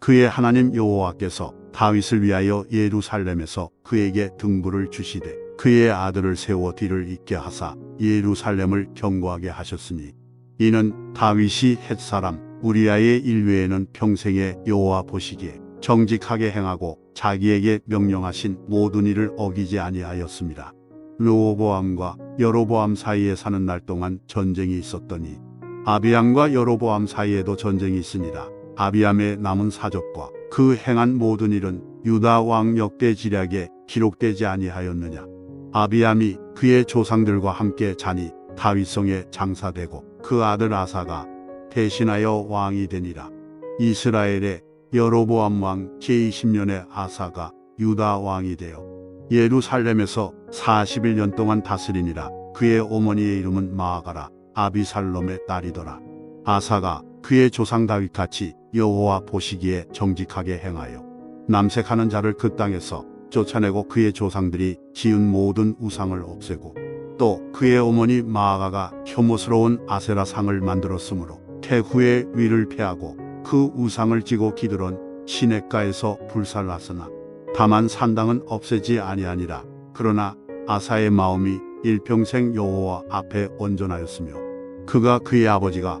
그의 하나님 여호와께서 다윗을 위하여 예루살렘에서 그에게 등불을 주시되 그의 아들을 세워 뒤를 잇게 하사 예루살렘을 경고하게 하셨으니 이는 다윗이 햇사람 우리아의 일외에는 평생에 여호와 보시기에 정직하게 행하고 자기에게 명령하신 모든 일을 어기지 아니하였습니다. 르호보암과 여로보암 사이에 사는 날 동안 전쟁이 있었더니 아비암과 여로보암 사이에도 전쟁이 있으니라. 아비암의 남은 사적과 그 행한 모든 일은 유다 왕 역대 지략에 기록되지 아니하였느냐. 아비암이 그의 조상들과 함께 자니 다윗성에 장사되고 그 아들 아사가 대신하여 왕이 되니라. 이스라엘의 여로보암 왕 제20년의 아사가 유다 왕이 되어 예루살렘에서 41년 동안 다스리니라. 그의 어머니의 이름은 마아가라 아비살롬의 딸이더라. 아사가 그의 조상 다윗 같이 여호와 보시기에 정직하게 행하여 남색하는 자를 그 땅에서 쫓아내고 그의 조상들이 지은 모든 우상을 없애고 또 그의 어머니 마아가가 혐오스러운 아세라 상을 만들었으므로 태후의 위를 패하고 그 우상을 지고 기드론 시냇가에서 불살랐으나 다만 산당은 없애지 아니하니라. 그러나 아사의 마음이 일평생 여호와 앞에 온전하였으며 그가 그의 아버지가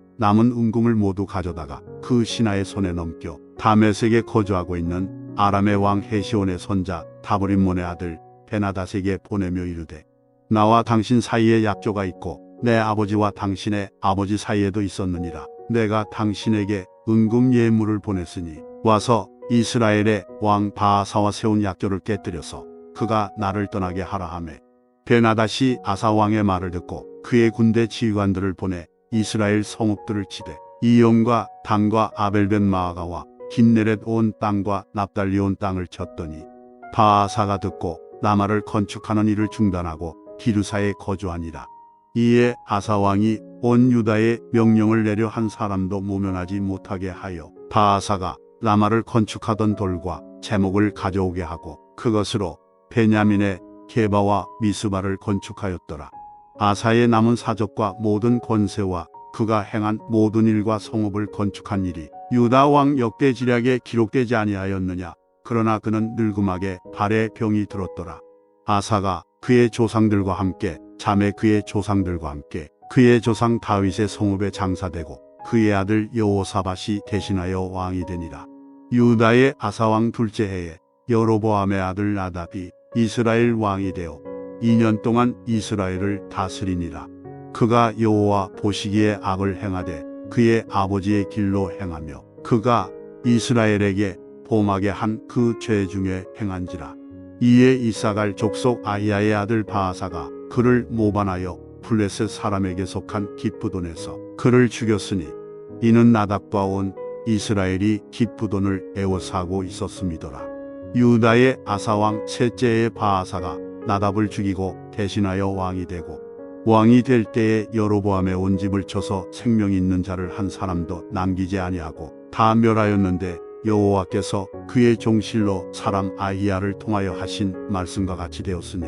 남은 은궁을 모두 가져다가 그 신하의 손에 넘겨 다메섹에 거주하고 있는 아람의 왕 헤시온의 손자 다브림몬의 아들 베나다세게 보내며 이르되 나와 당신 사이에 약조가 있고 내 아버지와 당신의 아버지 사이에도 있었느니라. 내가 당신에게 은금 예물을 보냈으니 와서 이스라엘의 왕 바하사와 세운 약조를 깨뜨려서 그가 나를 떠나게 하라 하매. 베나다시 아사 왕의 말을 듣고 그의 군대 지휘관들을 보내 이스라엘 성읍들을 치되 이용과 단과 아벨벤 마아가와 긴네렛 온 땅과 납달리 온 땅을 쳤더니 바하사가 듣고 라마를 건축하는 일을 중단하고 기르사에 거주하니라. 이에 아사 왕이 온 유다에 명령을 내려 한 사람도 모면하지 못하게 하여 바하사가 라마를 건축하던 돌과 제목을 가져오게 하고 그것으로 베냐민의 게바와 미스바를 건축하였더라. 아사의 남은 사적과 모든 권세와 그가 행한 모든 일과 성읍을 건축한 일이 유다 왕 역대 지략에 기록되지 아니하였느냐. 그러나 그는 늙음하게 발에 병이 들었더라. 아사가 그의 조상들과 함께 자매 그의 조상들과 함께 그의 조상 다윗의 성읍에 장사되고 그의 아들 여호사밧이 대신하여 왕이 되니라. 유다의 아사왕 둘째 해에 여로보암의 아들 나답이 이스라엘 왕이 되어 2년 동안 이스라엘을 다스리니라. 그가 여호와 보시기에 악을 행하되 그의 아버지의 길로 행하며 그가 이스라엘에게 범하게 한 그 죄 중에 행한지라. 이에 이사갈 족속 아이야의 아들 바하사가 그를 모반하여 블레셋 사람에게 속한 기프돈에서 그를 죽였으니 이는 나답과 온 이스라엘이 기프돈을 애워사고 있었음이더라. 유다의 아사왕 셋째의 바하사가 나답을 죽이고 대신하여 왕이 되고 왕이 될 때에 여로보암의 온 집을 쳐서 생명 있는 자를 한 사람도 남기지 아니하고 다 멸하였는데 여호와께서 그의 종실로 사람 아히야를 통하여 하신 말씀과 같이 되었으니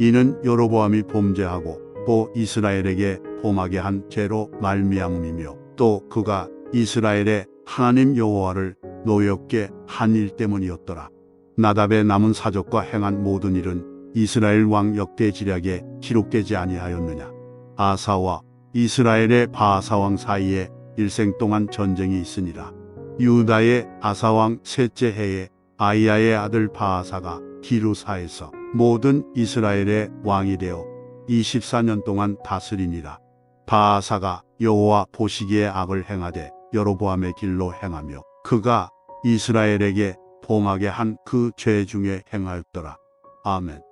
이는 여로보암이 범죄하고 또 이스라엘에게 범하게 한 죄로 말미암음이며 또 그가 이스라엘의 하나님 여호와를 노엽게 한 일 때문이었더라. 나답의 남은 사적과 행한 모든 일은 이스라엘 왕 역대지략에 기록되지 아니하였느냐. 아사와 이스라엘의 바사왕 사이에 일생 동안 전쟁이 있으니라. 유다의 아사왕 셋째 해에 아이야의 아들 바하사가 기루사에서 모든 이스라엘의 왕이 되어 24년 동안 다스리니라. 바하사가 여호와 보시기에 악을 행하되 여로보암의 길로 행하며 그가 이스라엘에게 봉하게 한 그 죄 중에 행하였더라. 아멘.